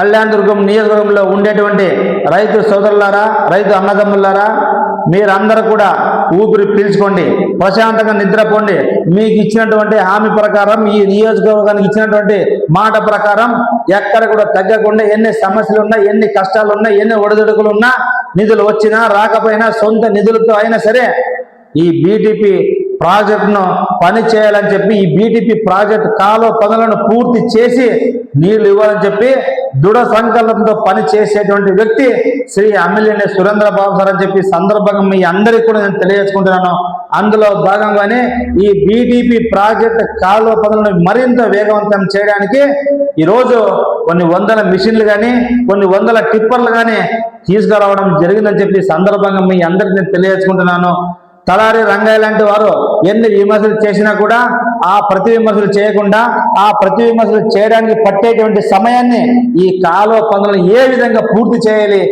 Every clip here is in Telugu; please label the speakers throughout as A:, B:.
A: కళ్యాణదుర్గం నియోజకవర్గంలో ఉండేటువంటి రైతు సోదరులారా రైతు అన్నదమ్ములారా మీరందరూ కూడా ఊపిరి పీల్చుకోండి ప్రశాంతంగా నిద్రపోండి. మీకు ఇచ్చినటువంటి హామీ ప్రకారం ఈ నియోజకవర్గానికి ఇచ్చినటువంటి మాట ప్రకారం ఎక్కడ కూడా తగ్గకుండా ఎన్ని సమస్యలు ఉన్నా ఎన్ని కష్టాలు ఉన్నా ఎన్ని ఒడిదుడుకులు ఉన్నా నిధులు వచ్చినా రాకపోయినా సొంత నిధులతో అయినా సరే ఈ బీటీపీ ప్రాజెక్టును పని చేయాలని చెప్పి ఈ బీటీపీ ప్రాజెక్ట్ కాలువ పనులను పూర్తి చేసి నీళ్ళు ఇవ్వాలని చెప్పి దృఢ సంకల్పంతో పని చేసేటువంటి వ్యక్తి శ్రీ ఎమ్మెల్యే సురేంద్ర బాబు సార్ అని చెప్పి సందర్భంగా మీ అందరికీ కూడా నేను తెలియజేసుకుంటున్నాను. అందులో భాగంగానే ఈ బీడీపీ ప్రాజెక్ట్ కాలువ పనులను మరింత వేగవంతం చేయడానికి ఈరోజు కొన్ని వందల మిషన్లు కానీ కొన్ని వందల టిప్పర్లు కానీ తీసుకురావడం జరిగిందని చెప్పి సందర్భంగా మీ అందరికీ నేను తెలియజేసుకుంటున్నాను. తలారి రంగయ్య లాంటి వారు ఎన్ని విమర్శలు చేసినా కూడా ఆ ప్రతి విమర్శలు చేయకుండా ఆ ప్రతి విమర్శలు చేయడానికి పట్టేటువంటి సమయాన్ని ఈ కాలువ పనులను ఏ విధంగా పూర్తి చేయాలి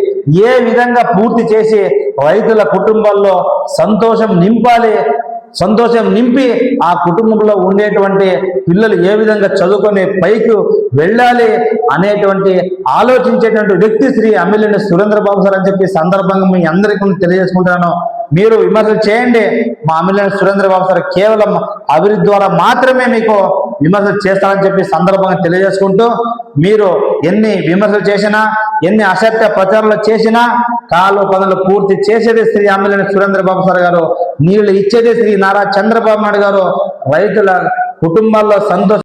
A: ఏ విధంగా పూర్తి చేసి రైతుల కుటుంబాల్లో సంతోషం నింపాలి సంతోషం నింపి ఆ కుటుంబంలో ఉండేటువంటి పిల్లలు ఏ విధంగా చదువుకొని పైకి వెళ్ళాలి అనేటువంటి ఆలోచించేటువంటి వ్యక్తి శ్రీ అమ్మిలిని సురేంద్ర బాబు సార్ అని చెప్పి సందర్భంగా మీ అందరికీ తెలియజేసుకుంటాను మీరు విమర్శలు చేయండి. మా అమ్మలేని సురేంద్ర బాబు సార్ కేవలం అభివృద్ధి ద్వారా మాత్రమే మీకు విమర్శలు చేస్తారని చెప్పి సందర్భంగా తెలియజేసుకుంటూ మీరు ఎన్ని విమర్శలు చేసినా ఎన్ని అసత్య ప్రచారాలు చేసినా కాలు పనులు పూర్తి చేసేది శ్రీ అమ్మిలిని సురేంద్ర బాబు సార్ గారు నీళ్ళు ఇచ్చేది శ్రీ నారా చంద్రబాబు నాయుడు గారు రైతుల కుటుంబాల్లో సంతోషం